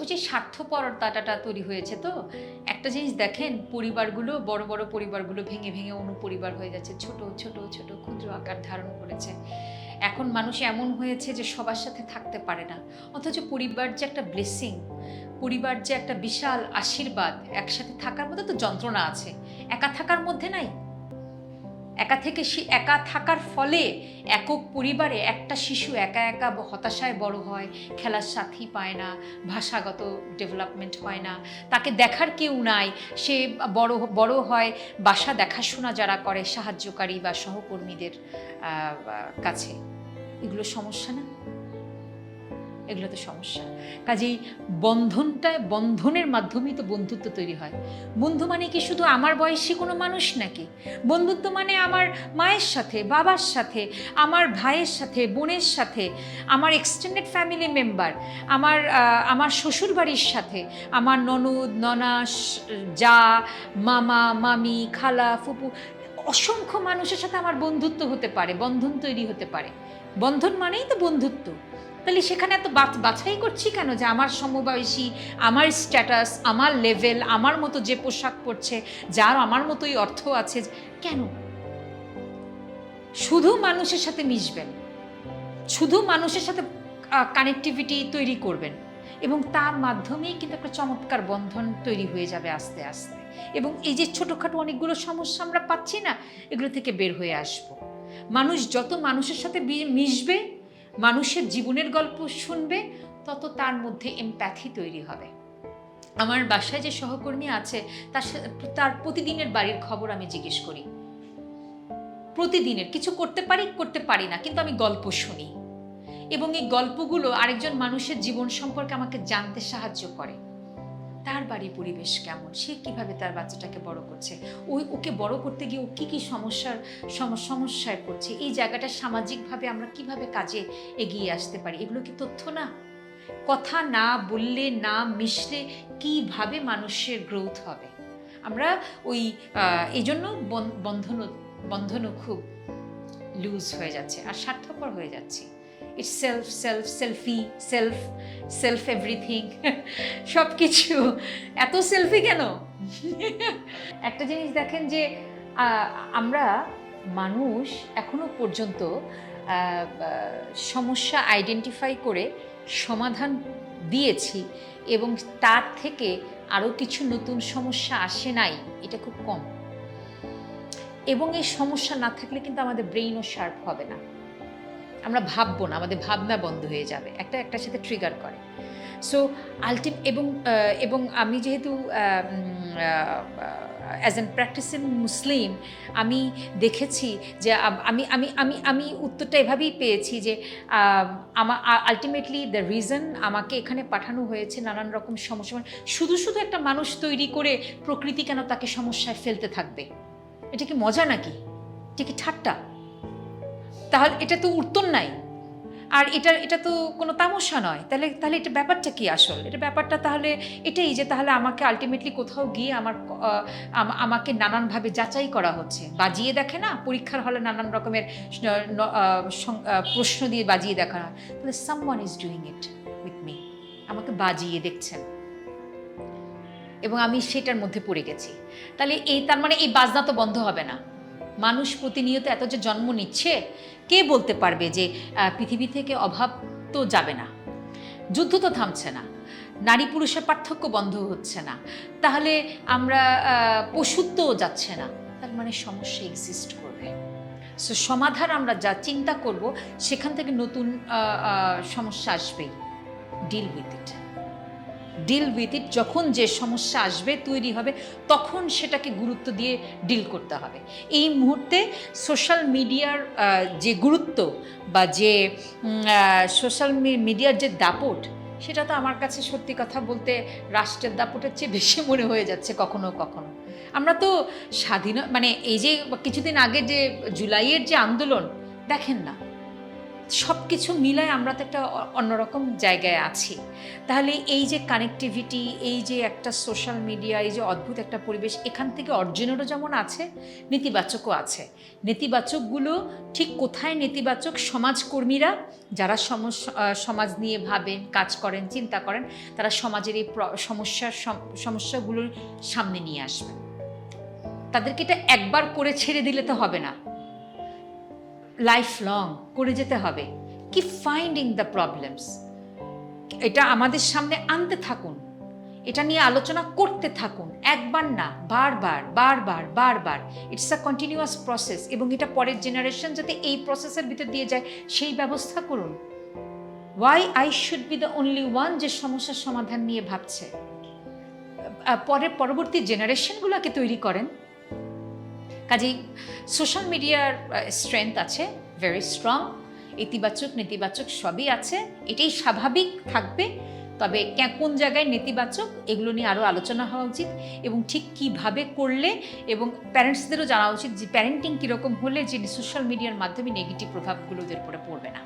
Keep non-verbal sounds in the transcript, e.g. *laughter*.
ওই যে স্বার্থপরতাটা তৈরি হয়েছে তো? একটা জিনিস দেখেন, পরিবারগুলো, বড় বড় পরিবারগুলো ভেঙে ভেঙে অনুপরিবার হয়ে যাচ্ছে। ছোট ছোট ছোট ক্ষুদ্র আকার ধারণ করেছে। এখন মানুষ এমন হয়েছে যে সবার সাথে থাকতে পারে না। অথচ পরিবার যে একটা ব্লেসিং পরিবার যে একটা বিশাল আশীর্বাদ, একসাথে থাকার মধ্যে তো যন্ত্রণা আছে। একা থাকার মধ্যে নাই। একা থেকে একা থাকার ফলে একক পরিবারে একটা শিশু একা একা হতাশায় বড় হয়, খেলার সাথী পায় না, ভাষাগত ডেভেলপমেন্ট হয় না, তাকে দেখার কেউ নাই, সে বড় বড় হয়, বাসা দেখাশোনা যারা করে সাহায্যকারী বা সহকর্মীদের কাছে। এগুলো সমস্যা না? এগুলো তো সমস্যা। কাজেই বন্ধনটা, বন্ধনের মাধ্যমেই তো বন্ধুত্ব তৈরি হয়। বন্ধু মানে কি শুধু আমার বয়সী কোনো মানুষ নাকি? বন্ধুত্ব মানে আমার মায়ের সাথে, বাবার সাথে, আমার ভাইয়ের সাথে, বোনের সাথে, আমার এক্সটেন্ডেড ফ্যামিলি মেম্বার আমার আমার শ্বশুর বাড়ির সাথে, আমার ননদ ননাস যা, মামা, মামি, খালা, ফুপু, অসংখ্য মানুষের সাথে আমার বন্ধুত্ব হতে পারে, বন্ধন তৈরি হতে পারে। বন্ধন মানেই তো বন্ধুত্ব। তাহলে সেখানে এত বাছ- বাছাই করছি কেন যে আমার সমবয়সী, আমার স্ট্যাটাস আমার লেভেল আমার মতো যে পোশাক পরছে, যার আমার মতোই অর্থ আছে, কেন? শুধু মানুষের সাথে মিশবেন। শুধু মানুষের সাথে কানেক্টিভিটি তৈরি করবেন। এবং তার মাধ্যমেই কিন্তু একটা চমৎকার বন্ধন তৈরি হয়ে যাবে আস্তে আস্তে। এবং এই যে ছোটোখাটো অনেকগুলো সমস্যা আমরা পাচ্ছি না, এগুলো থেকে বের হয়ে আসব। মানুষ যত মানুষের সাথে মিশবে মানুষের জীবনের গল্প শুনবে, তত তার মধ্যে এমপ্যাথি তৈরি হবে। আমার বাসায় যে সহকর্মী আছে, তার তার প্রতিদিনের বাড়ির খবর আমি জিজ্ঞেস করি। প্রতিদিনের, কিছু করতে পারি করতে পারি না, কিন্তু আমি গল্প শুনি। এবং এই গল্পগুলো আরেকজন মানুষের জীবন সম্পর্কে আমাকে জানতে সাহায্য করে। তার বাড়ির পরিবেশ কেমন? সে কীভাবে তার বাচ্চাটাকে বড় করছে? ওই ওকে বড় করতে গিয়ে ও কী কী সমস্যার, সম- সমস্যায় পড়ছে? এই জায়গাটা সামাজিকভাবে আমরা কীভাবে কাজে এগিয়ে আসতে পারি? এগুলো কি তথ্য না? কথা না বললে, না মিশলে কীভাবে মানুষের গ্রোথ হবে? আমরা ওই এই জন্য বন- বন্ধনও বন্ধনও খুব লুজ হয়ে যাচ্ছে আর স্বার্থপর হয়ে যাচ্ছে। It's self self selfie self self everything সব কিছু এত সেলফি কেন? *laughs* একটা জিনিস দেখেন যে আমরা মানুষ এখনও পর্যন্ত সমস্যা আইডেন্টিফাই করে সমাধান দিয়েছি এবং তার থেকে আরও কিছু নতুন সমস্যা আসে নাই, এটা খুব কম। এবং এই সমস্যা না থাকলে কিন্তু আমাদের ব্রেইনও শার্প হবে না। আমরা ভাববো না, আমাদের ভাবনা বন্ধ হয়ে যাবে। একটা একটার সাথে ট্রিগার করে। সো আলটিম এবং এবং আমি যেহেতু অ্যাজ অ্যান প্র্যাকটিসিং মুসলিম আমি দেখেছি যে আমি আমি আমি আমি উত্তরটা এভাবেই পেয়েছি যে আমার আলটিমেটলি দ্য রিজন আমাকে এখানে পাঠানো হয়েছে নানান রকম সমস্যা, শুধু শুধু একটা মানুষ তৈরি করে প্রকৃতি কেন তাকে সমস্যায় ফেলতে থাকবে? এটা কি মজা নাকি? এটা কি ঠাট্টা? তাহলে এটা তো উত্তর নাই। আর এটা এটা তো কোনো তামসা নয়। তাহলে তাহলে এটা ব্যাপারটা কি আসল? এটা ব্যাপারটা তাহলে এটাই যে তাহলে আমাকে আলটিমেটলি কোথাও গিয়ে আমার আমাকে নানানভাবে যাচাই করা হচ্ছে। বাজিয়ে দেখে না? পরীক্ষার হলে নানান রকমের প্রশ্ন দিয়ে বাজিয়ে দেখা হয়। তাহলে someone is doing it with me আমাকে বাজিয়ে দেখছেন। এবং আমি সেটার মধ্যে পড়ে গেছি। তাহলে এই, তার মানে এই বাজনা তো বন্ধ হবে না। মানুষ প্রতিনিয়ত এত যে জন্ম নিচ্ছে, কে বলতে পারবে যে পৃথিবী থেকে অভাব তো যাবে না? যুদ্ধ তো থামছে না। নারী পুরুষের পার্থক্য বন্ধ হচ্ছে না। তাহলে আমরা পশুত্বও যাচ্ছে না। তার মানে সমস্যা এক্সিস্ট করবে। সো সমাধান আমরা যা চিন্তা করব, সেখান থেকে নতুন সমস্যা আসবেই deal with it deal with it যখন যে সমস্যা আসবে, তৈরি হবে, তখন সেটাকে গুরুত্ব দিয়ে ডিল করতে হবে। এই মুহূর্তে সোশ্যাল মিডিয়ার যে গুরুত্ব বা যে সোশ্যাল মিডিয়ার যে দাপট, সেটা তো আমার কাছে সত্যি কথা বলতে রাষ্ট্রের দাপটের চেয়ে বেশি মনে হয়ে যাচ্ছে কখনো কখনো। আমরা তো স্বাধীন মানে এই যে কিছুদিন আগে যে জুলাইয়ের যে আন্দোলন, দেখেন না। সব কিছু মিলায় আমরা তো একটা অন্যরকম জায়গায় আছি। তাহলে এই যে কানেক্টিভিটি এই যে একটা সোশ্যাল মিডিয়া এই যে অদ্ভুত একটা পরিবেশ, এখান থেকে অর্জনেরও যেমন আছে, নেতিবাচকও আছে। নেতিবাচকগুলো ঠিক কোথায় নেতিবাচক? সমাজকর্মীরা, যারা সমাজ নিয়ে ভাবেন, কাজ করেন, চিন্তা করেন, তারা সমাজের এই সমস্যার সমস্যাগুলোর সামনে নিয়ে আসবেন। তাদেরকে এটা একবার করে ছেড়ে দিলে তো হবে না। লাইফ লং করে যেতে হবে। কি ফাইন্ডিং দ্য প্রবলেমস এটা আমাদের সামনে আনতে থাকুন। এটা নিয়ে আলোচনা করতে থাকুন। একবার না, বারবার বারবার বারবার। ইটস আ কন্টিনিউয়াস প্রসেস এবং এটা পরের জেনারেশন যাতে এই প্রসেসের ভিতর দিয়ে যায়, সেই ব্যবস্থা করুন। Why I should be the only one যে সমস্যার সমাধান নিয়ে ভাবছে? পরের, পরবর্তী জেনারেশনগুলোকে তৈরি করেন। কাজেই সোশ্যাল মিডিয়ার স্ট্রেংথ আছে ভেরি স্ট্রং ইতিবাচক, নেতিবাচক সবই আছে, এটাই স্বাভাবিক থাকবে, তবে কোন জায়গায় নেতিবাচক, এগুলো নিয়ে আরও আলোচনা হওয়া উচিত এবং ঠিক কীভাবে করলে এবং প্যারেন্টসদেরও জানা উচিত যে প্যারেন্টিং কীরকম হলে যে সোশ্যাল মিডিয়ার মাধ্যমে নেগেটিভ প্রভাবগুলো ওদের উপরে পড়বে না।